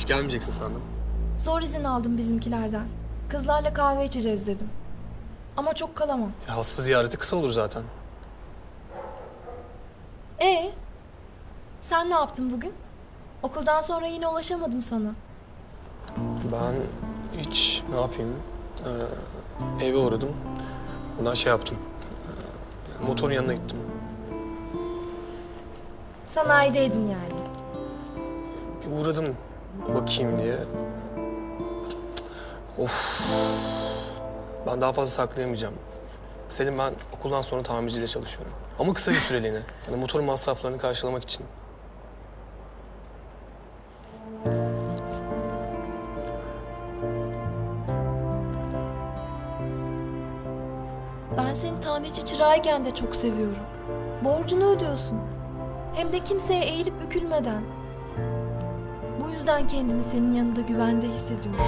Hiç gelmeyeceksin sandım. Zor izin aldım bizimkilerden. Kızlarla kahve içeceğiz dedim. Ama çok kalamam. Ya hasta ziyareti kısa olur zaten. E sen ne yaptın bugün? Okuldan sonra yine ulaşamadım sana. Ben hiç ne yapayım? Ee, eve uğradım. Ondan şey yaptım. Ee, motorun yanına gittim. Sanayideydin yani. Bir uğradım bakayım diye. Of. Ben daha fazla saklayamayacağım. Selim ben okuldan sonra tamirciyle çalışıyorum. Ama kısa bir süreliğine. Yani motorun masraflarını karşılamak için. Ben seni tamirci çırağıyken de çok seviyorum. Borcunu ödüyorsun. Hem de kimseye eğilip bükülmeden. Yüzden kendimi senin yanında güvende hissediyorum.